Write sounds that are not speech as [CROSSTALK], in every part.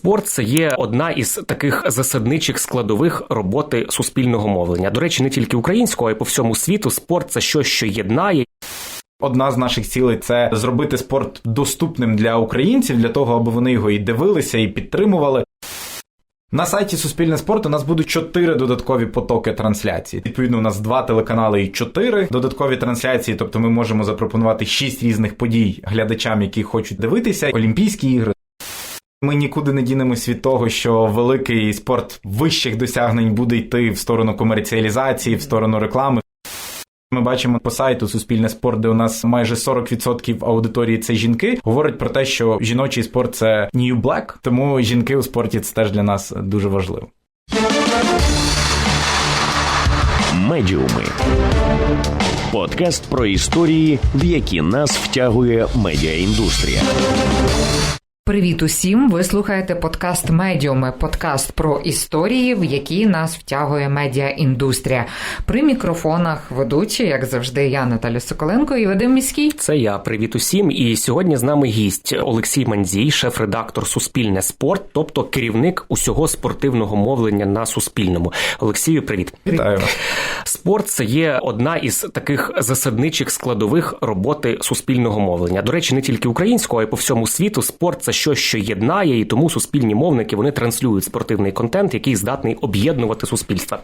спорт це є одна із таких засадничих складових роботи суспільного мовлення. До речі, не тільки українського, а й по всьому світу. Спорт це щось, що єднає. Одна з наших цілей це зробити спорт доступним для українців, для того, аби вони його і дивилися, і підтримували. На сайті Суспільне спорт у нас будуть чотири додаткові потоки трансляції. Відповідно, у нас два телеканали і чотири додаткові трансляції. Тобто, ми можемо запропонувати шість різних подій глядачам, які хочуть дивитися. Олімпійські ігри. Ми нікуди не дінемось від того, що великий спорт вищих досягнень буде йти в сторону комерціалізації, в сторону реклами. Ми бачимо по сайту Суспільне спорт, де у нас майже 40% аудиторії це жінки. Говорить про те, що жіночий спорт це new black, тому жінки у спорті це теж для нас дуже важливо. Медіуми. Подкаст про історії, в які нас втягує медіаіндустрія. Привіт усім! Ви слухаєте подкаст Медіуми, подкаст про історії, в які нас втягує медіаіндустрія. При мікрофонах ведучі, як завжди, я Наталя Соколенко і Вадим Міський. Це я привіт усім. І сьогодні з нами гість Олексій Мандзій, шеф-редактор Суспільне спорт, тобто керівник усього спортивного мовлення на Суспільному. Олексію, привіт. Вітаю вас. Спорт це є одна із таких засадничих складових роботи суспільного мовлення. До речі, не тільки українського, а й по всьому світу. Спорт це щось, що єднає, і тому суспільні мовники вони транслюють спортивний контент, який здатний об'єднувати суспільство.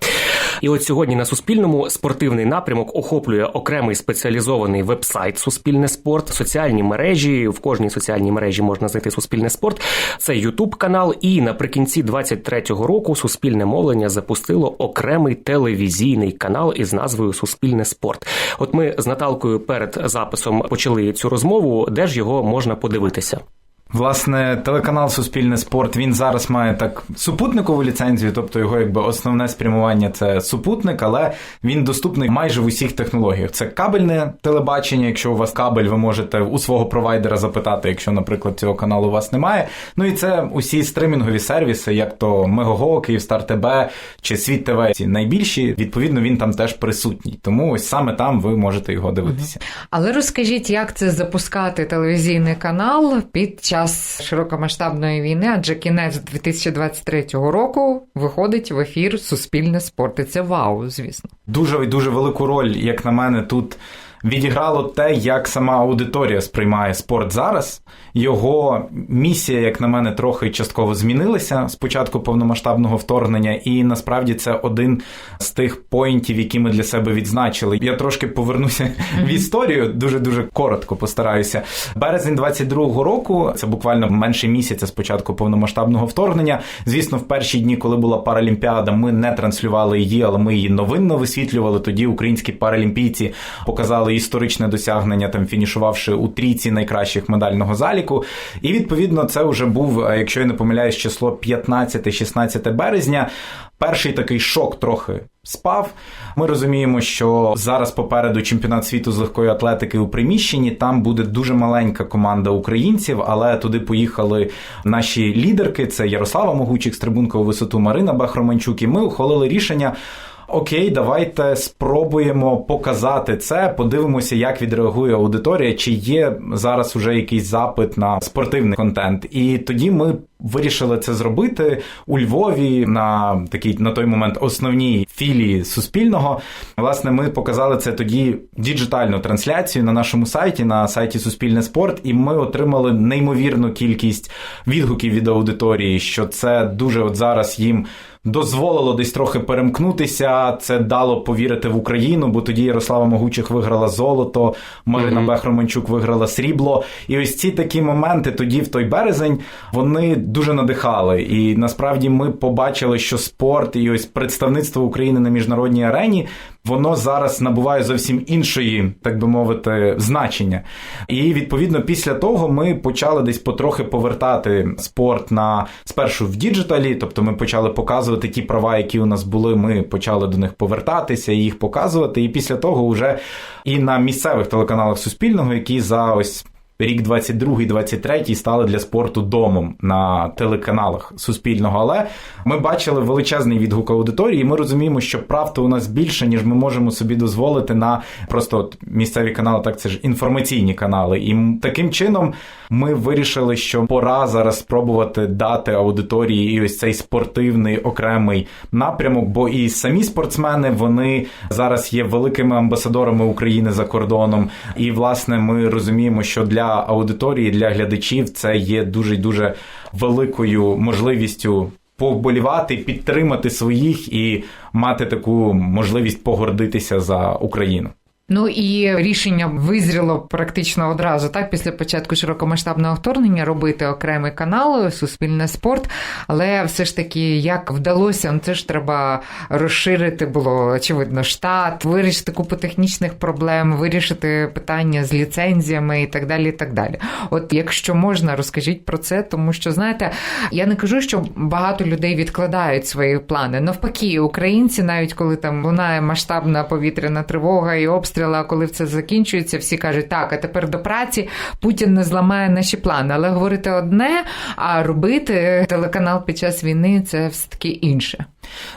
І от сьогодні на Суспільному спортивний напрямок охоплює окремий спеціалізований веб-сайт Суспільне спорт, соціальні мережі. В кожній соціальній мережі можна знайти Суспільне спорт. Це Ютуб канал. І наприкінці 23-го року Суспільне мовлення запустило окремий телевізійний канал із назвою Суспільне спорт. От ми з Наталкою перед записом почали цю розмову, де ж його можна подивитися. Власне, телеканал Суспільне спорт він зараз має так супутникову ліцензію, тобто його якби основне спрямування це супутник, але він доступний майже в усіх технологіях. Це кабельне телебачення. Якщо у вас кабель, ви можете у свого провайдера запитати, якщо, наприклад, цього каналу у вас немає. Ну і це усі стримінгові сервіси, як то Мегого, Київстар ТБ чи Світ ТВ. Ці найбільші. Відповідно, він там теж присутній. Тому ось саме там ви можете його дивитися. Але розкажіть, як це запускати телевізійний канал під час широкомасштабної війни, адже кінець 2023 року виходить в ефір Суспільне Спорти. Це вау, звісно. Дуже дуже велику роль, як на мене, тут відіграло те, як сама аудиторія сприймає спорт зараз. Його місія, як на мене, трохи частково змінилася з початку повномасштабного вторгнення, і насправді це один з тих поінтів, які ми для себе відзначили. Я трошки повернуся в історію, дуже дуже коротко постараюся. Березень 22-го року, це буквально менше місяця з початку повномасштабного вторгнення. Звісно, в перші дні, коли була Паралімпіада, ми не транслювали її, але ми її новинно висвітлювали. Тоді українські паралімпійці показали історичне досягнення, там фінішувавши у трійці найкращих медального заліку. І відповідно це вже був, якщо я не помиляюсь, число 15-16 березня. Перший такий шок трохи спав. Ми розуміємо, що зараз попереду чемпіонат світу з легкої атлетики у приміщенні. Там буде дуже маленька команда українців, але туди поїхали наші лідерки. Це Ярослава Могучих з трибункову висоту Марина Бахроманчук. І ми ухвалили рішення. Окей, давайте спробуємо показати це. Подивимося, як відреагує аудиторія, чи є зараз уже якийсь запит на спортивний контент. І тоді ми вирішили це зробити у Львові на такій на той момент основній філії Суспільного. Власне, ми показали це тоді діджитальну трансляцію на нашому сайті, на сайті Суспільне спорт, і ми отримали неймовірну кількість відгуків від аудиторії, що це дуже от зараз їм. Дозволило десь трохи перемкнутися. Це дало повірити в Україну, бо тоді Ярослава Могучих виграла золото, Марина mm-hmm. Бехроманчук виграла срібло. І ось ці такі моменти тоді, в той березень, вони дуже надихали. І насправді ми побачили, що спорт і ось представництво України на міжнародній арені. Воно зараз набуває зовсім іншої, так би мовити, значення. І відповідно після того ми почали десь потрохи повертати спорт на спершу в діджиталі, тобто ми почали показувати ті права, які у нас були. Ми почали до них повертатися і їх показувати. І після того вже і на місцевих телеканалах Суспільного, які за ось рік 22-23 стали для спорту домом на телеканалах Суспільного. Але ми бачили величезний відгук аудиторії. і Ми розуміємо, що правда у нас більше, ніж ми можемо собі дозволити на просто от місцеві канали, так це ж інформаційні канали. І таким чином ми вирішили, що пора зараз спробувати дати аудиторії і ось цей спортивний окремий напрямок. Бо і самі спортсмени вони зараз є великими амбасадорами України за кордоном. І власне ми розуміємо, що для аудиторії, для глядачів це є дуже дуже великою можливістю. Повболівати, підтримати своїх і мати таку можливість погордитися за Україну. Ну і рішення визріло практично одразу, так після початку широкомасштабного вторгнення робити окремий канал Суспільне спорт. Але все ж таки, як вдалося, ну, це ж треба розширити було очевидно штат, вирішити купу технічних проблем, вирішити питання з ліцензіями і так далі. і так далі. От якщо можна, розкажіть про це, тому що знаєте, я не кажу, що багато людей відкладають свої плани. Навпаки, українці, навіть коли там лунає масштабна повітряна тривога і обстріл, а коли це закінчується, всі кажуть, так, а тепер до праці Путін не зламає наші плани. Але говорити одне, а робити телеканал під час війни це все таки інше.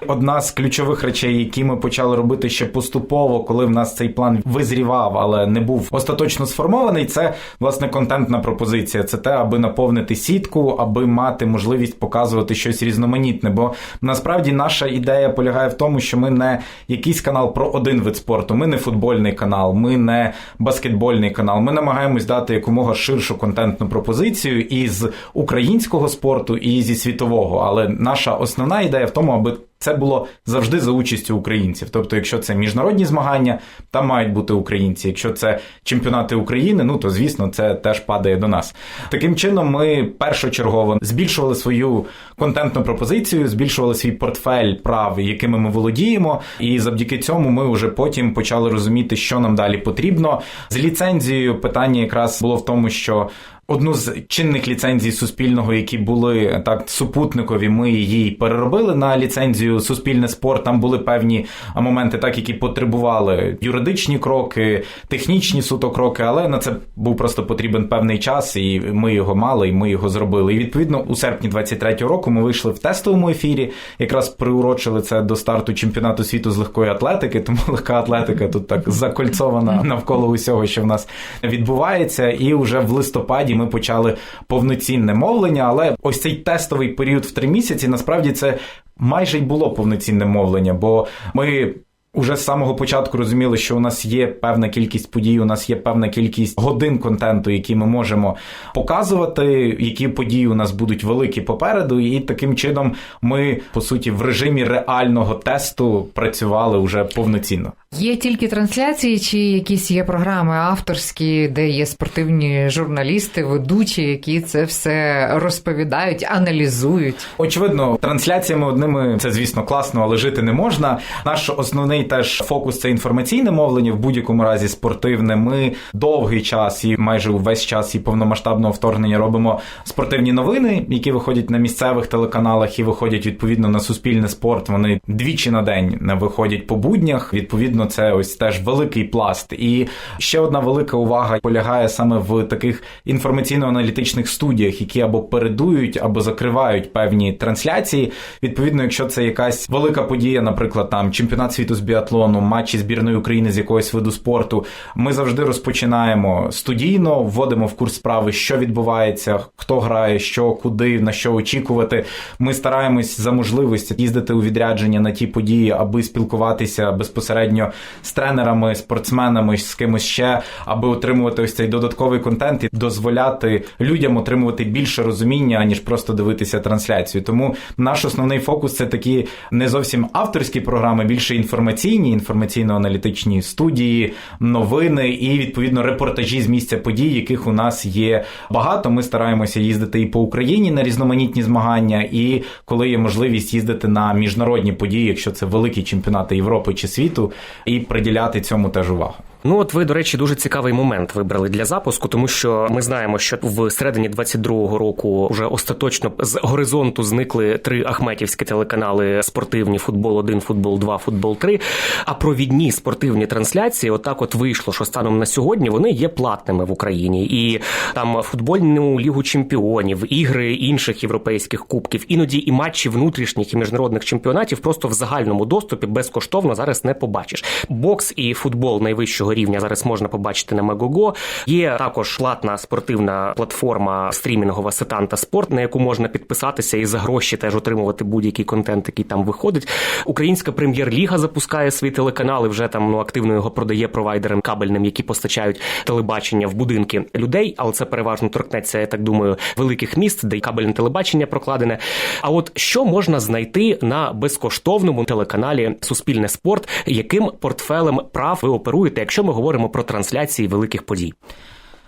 Одна з ключових речей, які ми почали робити ще поступово, коли в нас цей план визрівав, але не був остаточно сформований, це власне контентна пропозиція. Це те, аби наповнити сітку, аби мати можливість показувати щось різноманітне. Бо насправді наша ідея полягає в тому, що ми не якийсь канал про один вид спорту, ми не футбольний канал, ми не баскетбольний канал. Ми намагаємось дати якомога ширшу контентну пропозицію із українського спорту, і зі світового. Але наша основна ідея в тому, аби це було завжди за участю українців. Тобто, якщо це міжнародні змагання, там мають бути українці. Якщо це чемпіонати України, ну то звісно, це теж падає до нас. Таким чином, ми першочергово збільшували свою контентну пропозицію, збільшували свій портфель прав, якими ми володіємо, і завдяки цьому ми вже потім почали розуміти, що нам далі потрібно. З ліцензією питання якраз було в тому, що. Одну з чинних ліцензій Суспільного, які були так супутникові, ми її переробили на ліцензію Суспільне спорт. Там були певні моменти, так які потребували юридичні кроки, технічні суто кроки, але на це був просто потрібен певний час, і ми його мали, і ми його зробили. І відповідно у серпні 23-го року ми вийшли в тестовому ефірі, якраз приурочили це до старту чемпіонату світу з легкої атлетики. Тому легка атлетика тут так закольцована навколо усього, що в нас відбувається, і вже в листопаді ми почали повноцінне мовлення. Але ось цей тестовий період в три місяці насправді це майже й було повноцінне мовлення, бо ми. Уже з самого початку розуміли, що у нас є певна кількість подій, у нас є певна кількість годин контенту, які ми можемо показувати, які події у нас будуть великі попереду, і таким чином ми по суті в режимі реального тесту працювали вже повноцінно. Є тільки трансляції, чи якісь є програми авторські, де є спортивні журналісти, ведучі, які це все розповідають, аналізують. Очевидно, трансляціями одними це звісно класно, але жити не можна. Наш основний теж фокус це інформаційне мовлення, в будь-якому разі спортивне. Ми довгий час і майже увесь час і повномасштабного вторгнення робимо спортивні новини, які виходять на місцевих телеканалах і виходять відповідно на суспільне спорт. Вони двічі на день не виходять по буднях. Відповідно, це ось теж великий пласт. І ще одна велика увага полягає саме в таких інформаційно-аналітичних студіях, які або передують, або закривають певні трансляції. Відповідно, якщо це якась велика подія, наприклад, там чемпіонат світу з біатлону, матчі збірної України з якогось виду спорту, ми завжди розпочинаємо студійно, вводимо в курс справи, що відбувається, хто грає, що, куди, на що очікувати. Ми стараємось за можливості їздити у відрядження на ті події, аби спілкуватися безпосередньо з тренерами, спортсменами, з кимось ще, аби отримувати ось цей додатковий контент і дозволяти людям отримувати більше розуміння, аніж просто дивитися трансляцію. Тому наш основний фокус це такі не зовсім авторські програми, більше інформаційні, інформаційно-аналітичні студії, новини і відповідно репортажі з місця подій, яких у нас є багато. Ми стараємося їздити і по Україні на різноманітні змагання, і коли є можливість їздити на міжнародні події, якщо це великі чемпіонати Європи чи світу, і приділяти цьому теж увагу. Ну от ви, до речі, дуже цікавий момент вибрали для запуску, тому що ми знаємо, що в середині 22-го року вже остаточно з горизонту зникли три ахметівські телеканали спортивні футбол 1 футбол 2 футбол 3 А провідні спортивні трансляції, отак, от вийшло, що станом на сьогодні вони є платними в Україні, і там футбольну лігу чемпіонів, ігри інших європейських кубків, іноді і матчі внутрішніх і міжнародних чемпіонатів просто в загальному доступі безкоштовно зараз не побачиш. Бокс і футбол найвищого рівня зараз можна побачити на Мегого. Є також платна спортивна платформа стрімінгова Сетанта Спорт, на яку можна підписатися і за гроші теж отримувати будь-який контент, який там виходить. Українська прем'єр-ліга запускає свої телеканали. Вже там ну активно його продає провайдерам кабельним, які постачають телебачення в будинки людей, але це переважно торкнеться, я так думаю, великих міст, де й кабельне телебачення прокладене. А от що можна знайти на безкоштовному телеканалі Суспільне спорт, яким портфелем прав ви оперуєте, якщо ми говоримо про трансляції великих подій?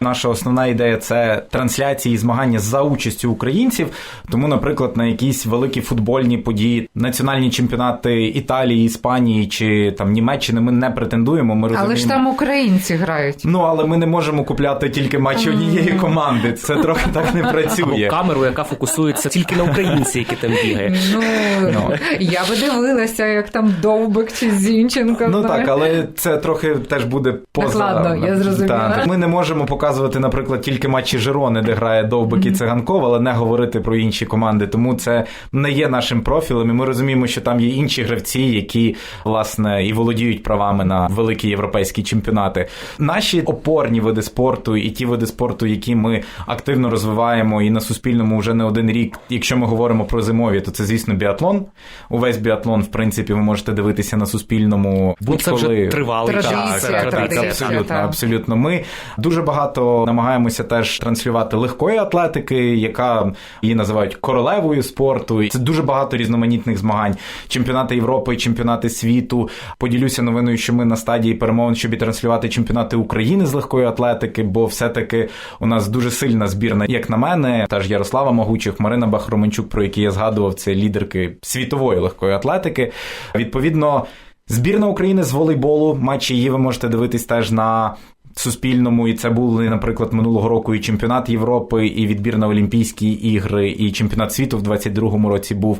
Наша основна ідея це трансляції і змагання за участю українців. Тому, наприклад, на якісь великі футбольні події, національні чемпіонати Італії, Іспанії чи там Німеччини ми не претендуємо. Ми розуміємо. Але ж там українці грають. Ну але ми не можемо купляти тільки матчі однієї команди. Це трохи так не Або працює. камеру, яка фокусується тільки на українці, які там бігає. Ну, я би дивилася, як там Довбик чи Зінченко. Ну так, але це трохи теж буде поза. Накладно, я зрозуміла. Ми не можемо показувати, наприклад, тільки матчі Жирони, де грає Довбик і Циганков, але не говорити про інші команди. Тому це не є нашим профілем. І ми розуміємо, що там є інші гравці, які власне і володіють правами на великі європейські чемпіонати. Наші опорні види спорту і ті види спорту, які ми активно розвиваємо і на суспільному вже не один рік. Якщо ми говоримо про зимові, то це звісно біатлон. Увесь біатлон, в принципі, ви можете дивитися на суспільному Ну, це вже будь-коли. тривалий Традиція, час. Так, так, традиція, абсолютно, так. абсолютно. Ми дуже багато намагаємося теж транслювати легкої атлетики, яка її називають королевою спорту. Це дуже багато різноманітних змагань. Чемпіонати Європи, чемпіонати світу. Поділюся новиною, що ми на стадії перемовин, щоб і транслювати чемпіонати України з легкої атлетики, бо все-таки у нас дуже сильна збірна, як на мене, теж Ярослава Могучих, Марина Бахроменчук, про які я згадував, це лідерки світової легкої атлетики. Відповідно. Збірна України з волейболу, матчі її ви можете дивитись теж на Суспільному, і це були, наприклад, минулого року і чемпіонат Європи, і відбір на Олімпійські ігри, і чемпіонат світу в 22-му році був.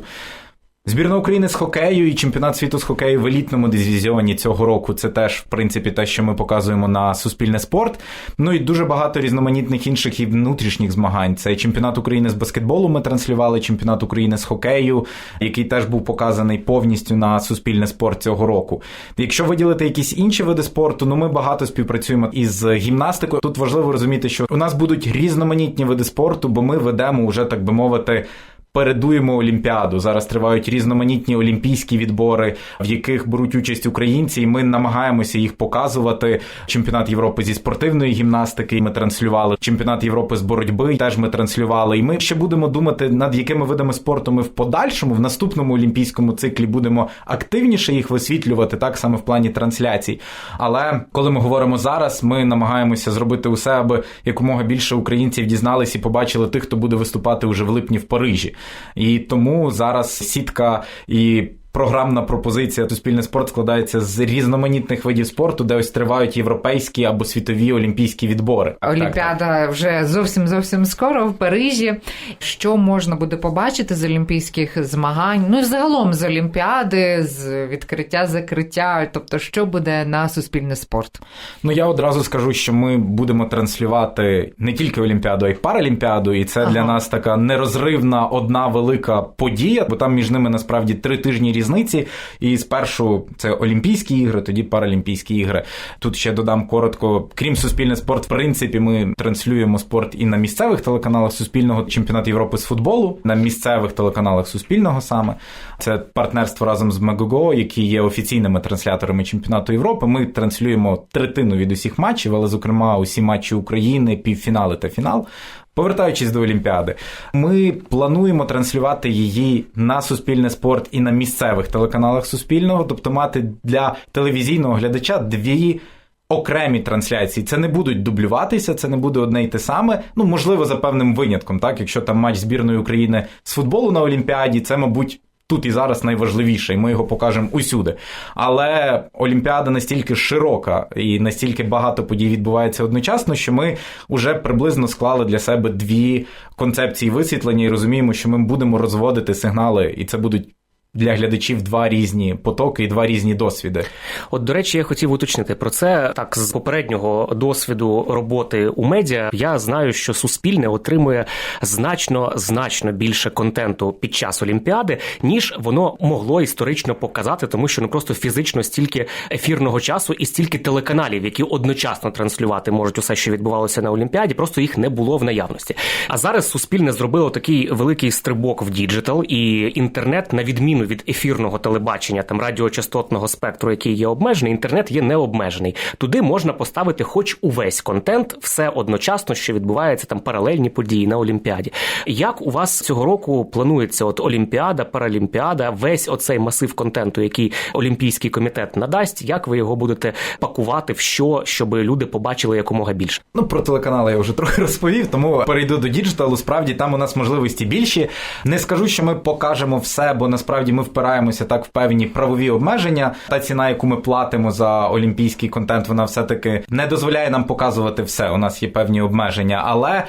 Збірна України з хокею і чемпіонат світу з хокею в елітному дивізіоні цього року. Це теж, в принципі, те, що ми показуємо на суспільне спорт. Ну і дуже багато різноманітних інших і внутрішніх змагань. Це чемпіонат України з баскетболу. Ми транслювали, чемпіонат України з хокею, який теж був показаний повністю на суспільне спорт цього року. Якщо виділити якісь інші види спорту, ну ми багато співпрацюємо із гімнастикою. Тут важливо розуміти, що у нас будуть різноманітні види спорту, бо ми ведемо вже так би мовити. Передуємо Олімпіаду. Зараз тривають різноманітні олімпійські відбори, в яких беруть участь українці, і ми намагаємося їх показувати. Чемпіонат Європи зі спортивної гімнастики. Ми транслювали чемпіонат Європи з боротьби. Теж ми транслювали. І ми ще будемо думати, над якими видами спорту ми в подальшому, в наступному олімпійському циклі будемо активніше їх висвітлювати, так саме в плані трансляцій. Але коли ми говоримо зараз, ми намагаємося зробити усе, аби якомога більше українців дізнались і побачили тих, хто буде виступати уже в липні в Парижі. І тому зараз сітка і. Програмна пропозиція Суспільний спорт складається з різноманітних видів спорту, де ось тривають європейські або світові олімпійські відбори. Олімпіада вже зовсім зовсім скоро в Парижі. Що можна буде побачити з олімпійських змагань? Ну і загалом з Олімпіади, з відкриття, закриття. Тобто, що буде на суспільний спорт? Ну я одразу скажу, що ми будемо транслювати не тільки Олімпіаду, а й Паралімпіаду, і це Ага. для нас така нерозривна одна велика подія, бо там між ними насправді три тижні різниці. І спершу це Олімпійські ігри, тоді Паралімпійські ігри. Тут ще додам коротко, крім суспільний спорт, в принципі, ми транслюємо спорт і на місцевих телеканалах Суспільного чемпіонат Європи з футболу, на місцевих телеканалах Суспільного саме. Це партнерство разом з Мегого, які є офіційними трансляторами чемпіонату Європи. Ми транслюємо третину від усіх матчів, але, зокрема, усі матчі України, півфінали та фінал. Повертаючись до Олімпіади, ми плануємо транслювати її на суспільне спорт і на місцевих телеканалах Суспільного, тобто мати для телевізійного глядача дві. Окремі трансляції це не будуть дублюватися, це не буде одне й те саме. Ну можливо, за певним винятком, так якщо там матч збірної України з футболу на Олімпіаді, це мабуть тут і зараз найважливіше, і ми його покажемо усюди. Але Олімпіада настільки широка і настільки багато подій відбувається одночасно, що ми вже приблизно склали для себе дві концепції висвітлення і розуміємо, що ми будемо розводити сигнали, і це будуть. Для глядачів два різні потоки і два різні досвіди. От, до речі, я хотів уточнити про це. Так, з попереднього досвіду роботи у медіа я знаю, що суспільне отримує значно значно більше контенту під час Олімпіади, ніж воно могло історично показати, тому що ну просто фізично стільки ефірного часу і стільки телеканалів, які одночасно транслювати можуть усе, що відбувалося на Олімпіаді, просто їх не було в наявності. А зараз суспільне зробило такий великий стрибок в діджитал і інтернет, на відміну від ефірного телебачення, там радіочастотного спектру, який є обмежений, інтернет є необмежений. Туди можна поставити хоч увесь контент, все одночасно, що відбувається там паралельні події на Олімпіаді. Як у вас цього року планується от Олімпіада, Паралімпіада, весь оцей масив контенту, який Олімпійський комітет надасть, як ви його будете пакувати в що, щоб люди побачили якомога більше? Ну, про телеканали я вже [LAUGHS] трохи розповів, тому перейду до діджиталу. Справді там у нас можливості більші. Не скажу, що ми покажемо все, бо насправді ми впираємося так в певні правові обмеження. Та ціна, яку ми платимо за олімпійський контент, вона все-таки не дозволяє нам показувати все. У нас є певні обмеження, але.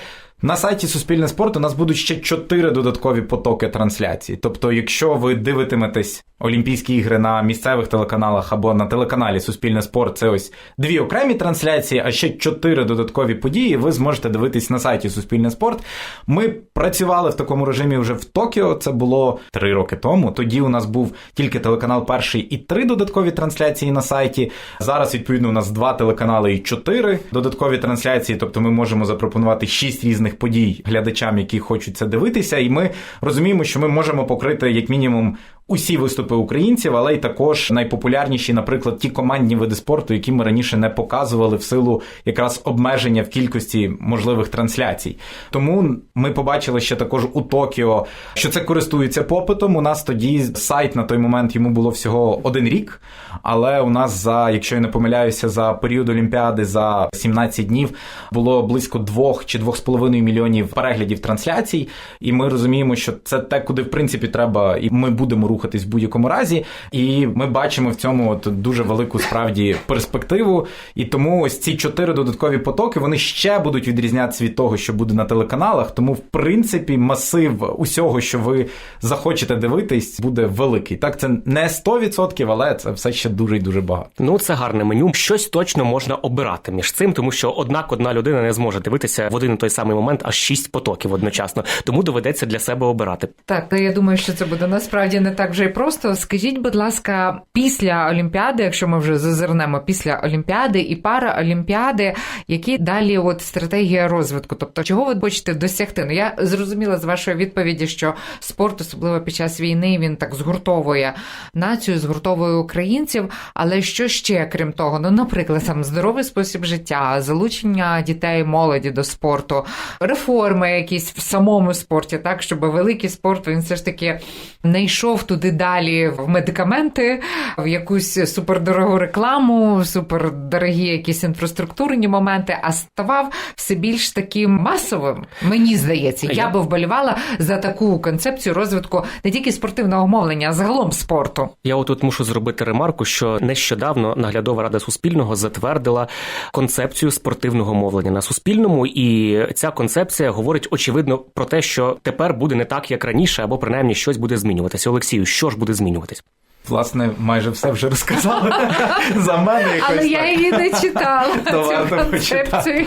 На сайті Суспільне спорт у нас будуть ще чотири додаткові потоки трансляцій. Тобто, якщо ви дивитиметесь Олімпійські ігри на місцевих телеканалах або на телеканалі Суспільне спорт, це ось дві окремі трансляції, а ще чотири додаткові події. Ви зможете дивитись на сайті Суспільне спорт. Ми працювали в такому режимі вже в Токіо. Це було три роки тому. Тоді у нас був тільки телеканал перший і три додаткові трансляції на сайті. Зараз відповідно у нас два телеканали і чотири додаткові трансляції. Тобто, ми можемо запропонувати шість різних подій глядачам, які хочуть це дивитися, і ми розуміємо, що ми можемо покрити як мінімум усі виступи українців, але й також найпопулярніші, наприклад, ті командні види спорту, які ми раніше не показували в силу якраз обмеження в кількості можливих трансляцій. Тому ми побачили ще також у Токіо, що це користується попитом. У нас тоді сайт на той момент йому було всього один рік, але у нас за, якщо я не помиляюся, за період Олімпіади за 17 днів було близько двох чи двох з половиною мільйонів переглядів трансляцій, і ми розуміємо, що це те, куди в принципі треба, і ми будемо рухатись в будь-якому разі. І ми бачимо в цьому от дуже велику справді перспективу. І тому ось ці чотири додаткові потоки вони ще будуть відрізнятися від того, що буде на телеканалах. Тому, в принципі, масив усього, що ви захочете дивитись, буде великий. Так, це не 100%, але це все ще дуже і дуже багато. Ну, це гарне меню. Щось точно можна обирати між цим, тому що однак одна людина не зможе дивитися в один і той самий момент аж шість потоків одночасно. Тому доведеться для себе обирати. Так, то я думаю, що це буде насправді не так вже й просто. Скажіть, будь ласка, після Олімпіади, якщо ми вже зазирнемо після Олімпіади і Параолімпіади, які далі от стратегія розвитку? Тобто, чого ви хочете досягти? Ну я зрозуміла з вашої відповіді, що спорт, особливо під час війни, він так згуртовує націю, згуртовує українців. Але що ще крім того? Ну, наприклад, сам здоровий спосіб життя, залучення дітей, молоді до спорту, реформи якісь в самому спорті, так щоб великий спорт він все ж таки не йшов туди далі в медикаменти, в якусь супердорогу рекламу, супердорогі якісь інфраструктурні моменти, а ставав все більш таким масовим. Мені здається, Я- би вболівала за таку концепцію розвитку не тільки спортивного мовлення, а загалом спорту. Я отут мушу зробити ремарку, що нещодавно наглядова рада Суспільного затвердила концепцію спортивного мовлення на Суспільному, і ця концепція говорить очевидно про те, що тепер буде не так, як раніше, або принаймні щось буде змінюватися. Олексію, що ж буде змінюватись? Власне, майже все вже розказали [LAUGHS] за мене. якось Але я її не читала [LAUGHS] цю концепцію.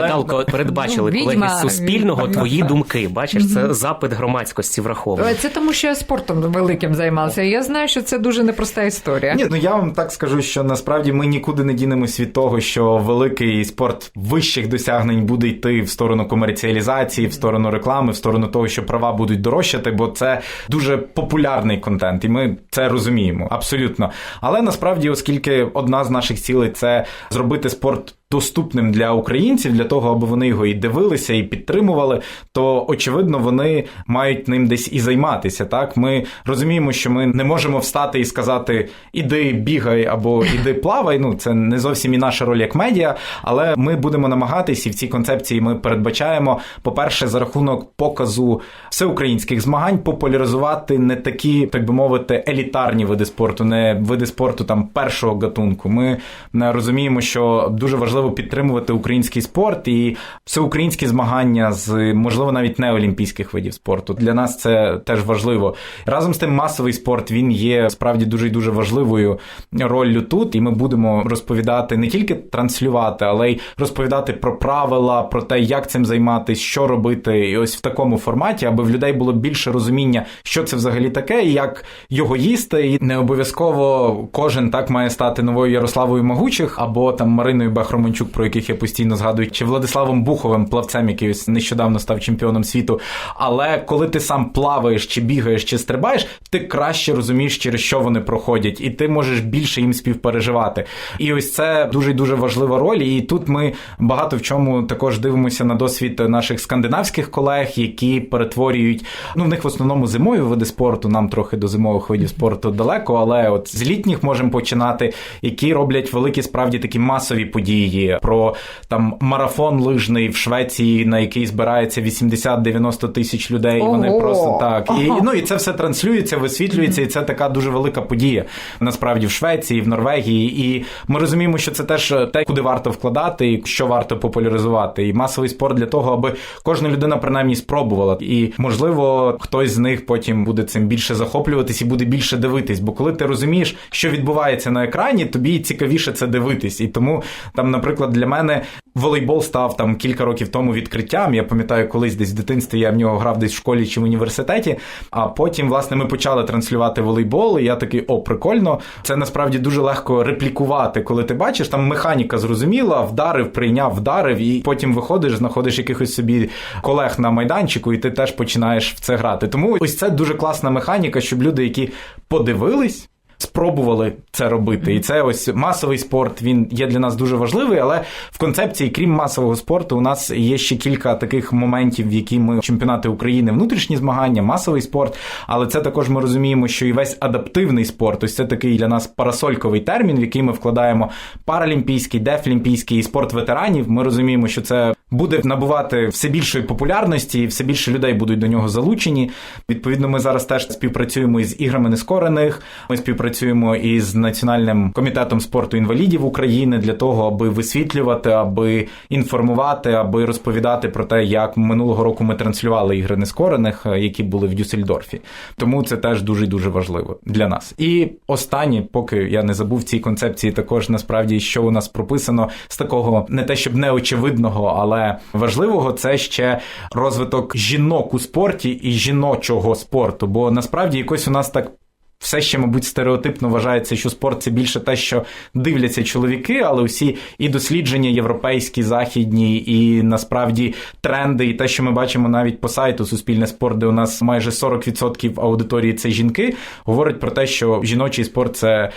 Наталко, передбачили Ну, колеги з Суспільного твої [LAUGHS] думки. Бачиш, це запит громадськості врахований. Це тому, що я спортом великим займалася. І я знаю, що це дуже непроста історія. Ні, ну я вам так скажу, що насправді ми нікуди не дінемось від того, що великий спорт вищих досягнень буде йти в сторону комерціалізації, в сторону реклами, в сторону того, що права будуть дорожчати, бо це дуже популярний контент, і ми це розуміємо абсолютно. Але насправді, оскільки одна з наших цілей це зробити спорт. Доступним для українців, для того, аби вони його і дивилися, і підтримували, то очевидно вони мають ним десь і займатися. Так, ми розуміємо, що ми не можемо встати і сказати іди бігай або іди плавай. Ну це не зовсім і наша роль як медіа, але ми будемо намагатись, і в цій концепції ми передбачаємо, по-перше, за рахунок показу всеукраїнських змагань популяризувати не такі, так би мовити, елітарні види спорту, не види спорту там першого гатунку. Ми не розуміємо, що дуже важливо підтримувати український спорт і всеукраїнські змагання з можливо навіть не олімпійських видів спорту. Для нас це теж важливо. Разом з тим, масовий спорт він є справді дуже дуже важливою роллю тут, і ми будемо розповідати не тільки транслювати, але й розповідати про правила, про те, як цим займатися, що робити, і ось в такому форматі, аби в людей було більше розуміння, що це взагалі таке, і як його їсти. І не обов'язково кожен так має стати новою Ярославою Могучих або там Мариною Бахроманчук, про яких я постійно згадую, чи Владиславом Буховим, плавцем, який ось нещодавно став чемпіоном світу. Але коли ти сам плаваєш, чи бігаєш, чи стрибаєш, ти краще розумієш, через що вони проходять, і ти можеш більше їм співпереживати. І ось це дуже дуже важлива роль. І тут ми багато в чому також дивимося на досвід наших скандинавських колег, які перетворюють ну в них в основному зимові види спорту. Нам трохи до зимових видів спорту далеко, але от з літніх можемо починати, які роблять великі справді такі масові події про там марафон лижний в Швеції, на який збирається 80-90 тисяч людей. Ого! Вони просто так і ну і це все транслюється, висвітлюється, і це така дуже велика подія. Насправді в Швеції, в Норвегії, і ми розуміємо, що це теж те, куди варто вкладати, і що варто популяризувати. І масовий спорт для того, аби кожна людина принаймні спробувала. І можливо, хтось з них потім буде цим більше захоплюватись і буде більше дивитись. Бо коли ти розумієш, що відбувається на екрані, тобі цікавіше це дивитись. І тому там, наприклад, для мене волейбол став там кілька років тому відкриттям. Я пам'ятаю, колись десь в дитинстві я в нього грав десь в школі чи в університеті. А потім, власне, ми почали транслювати волейбол. І я такий, о, прикольно. Це насправді дуже легко реплікувати, коли ти бачиш, там механіка зрозуміла, вдарив, прийняв, вдарив, і потім виходиш, знаходиш якихось собі колег на майданчику, і ти теж починаєш в це грати. Тому ось це дуже класна механіка, щоб люди, які подивились. Спробували це робити, і це ось масовий спорт. Він є для нас дуже важливий. Але в концепції, крім масового спорту, у нас є ще кілька таких моментів, в які ми чемпіонати України, внутрішні змагання, масовий спорт. Але це також ми розуміємо, що і весь адаптивний спорт, ось це такий для нас парасольковий термін, в який ми вкладаємо паралімпійський, дефлімпійський і спорт ветеранів. Ми розуміємо, що це буде набувати все більшої популярності, і все більше людей будуть до нього залучені. Відповідно, ми зараз теж співпрацюємо із іграми нескорених. Ми співпрацюємо із Національним комітетом спорту інвалідів України для того, аби висвітлювати, аби інформувати, аби розповідати про те, як минулого року ми транслювали ігри нескорених, які були в Дюссельдорфі. Тому це теж дуже дуже важливо для нас. І останнє, поки я не забув цій концепції, також насправді що у нас прописано з такого не те, щоб неочевидного, але важливого, це ще розвиток жінок у спорті і жіночого спорту. Бо насправді якось у нас так. Все ще, мабуть, стереотипно вважається, що спорт це більше те, що дивляться чоловіки, але усі і дослідження європейські, західні, і насправді тренди, і те, що ми бачимо навіть по сайту Суспільне спорт, де у нас майже 40% аудиторії це жінки, говорить про те, що жіночий спорт це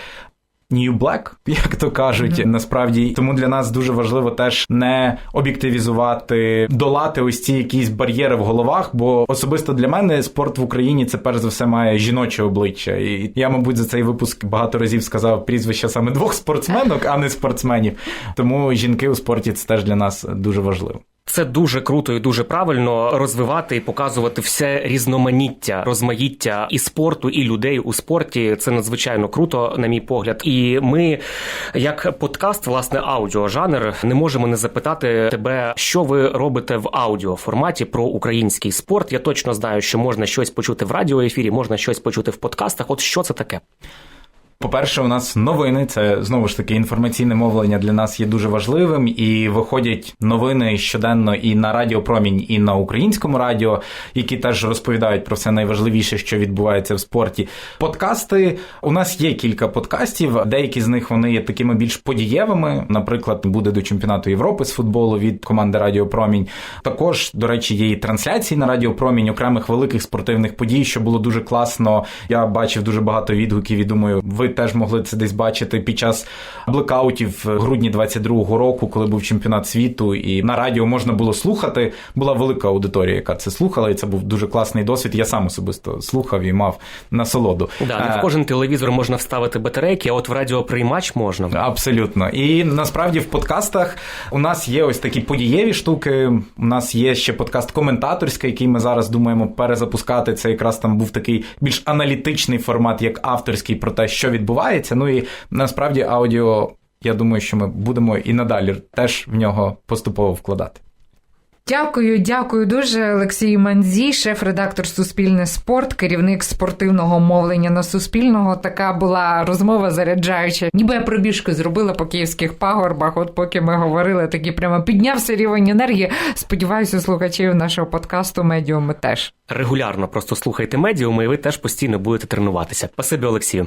New Black, [LAUGHS] як то кажуть, mm-hmm. насправді тому для нас дуже важливо теж не об'єктивізувати, долати ось ці якісь бар'єри в головах. Бо особисто для мене спорт в Україні це перш за все має жіноче обличчя. І я, мабуть, за цей випуск багато разів сказав прізвища саме двох спортсменок, а не спортсменів. Тому жінки у спорті це теж для нас дуже важливо. Це дуже круто і дуже правильно розвивати і показувати все різноманіття, розмаїття і спорту, і людей у спорті. Це надзвичайно круто, на мій погляд. І ми, як подкаст, власне, аудіожанр, не можемо не запитати тебе, що ви робите в аудіоформаті про український спорт. Я точно знаю, що можна щось почути в радіоефірі, можна щось почути в подкастах. От що це таке? По-перше, у нас новини. Це знову ж таки інформаційне мовлення для нас є дуже важливим, і виходять новини щоденно і на Радіо Промінь, і на українському радіо, які теж розповідають про все найважливіше, що відбувається в спорті. Подкасти у нас є кілька подкастів. Деякі з них вони є такими більш подієвими. Наприклад, буде до чемпіонату Європи з футболу від команди Радіо Промінь. Також, до речі, є і трансляції на Радіо Промінь окремих великих спортивних подій, що було дуже класно. Я бачив дуже багато відгуків і думаю, ви теж могли це десь бачити під час блекаутів в грудні 22-го року, коли був чемпіонат світу, і на радіо можна було слухати. Була велика аудиторія, яка це слухала, і це був дуже класний досвід. Я сам особисто слухав і мав насолоду. Да, не Е, в кожен телевізор можна вставити батарейки, а от в радіоприймач можна. Абсолютно. І насправді в подкастах у нас є ось такі подієві штуки. У нас є ще подкаст коментаторський, який ми зараз думаємо перезапускати. Це якраз там був такий більш аналітичний формат, як авторський, про те, що відбувається. Ну і насправді аудіо. Я думаю, що ми будемо і надалі теж в нього поступово вкладати. Дякую, дякую дуже. Олексій Манзій, шеф-редактор Суспільне спорт, керівник спортивного мовлення на Суспільного. Така була розмова заряджаюча. Ніби я пробіжку зробила по київських пагорбах. От поки ми говорили, такі прямо піднявся рівень енергії. Сподіваюся, слухачів нашого подкасту медіуми теж. Регулярно просто слухайте медіуми, і ви теж постійно будете тренуватися. Спасибі, Олексію.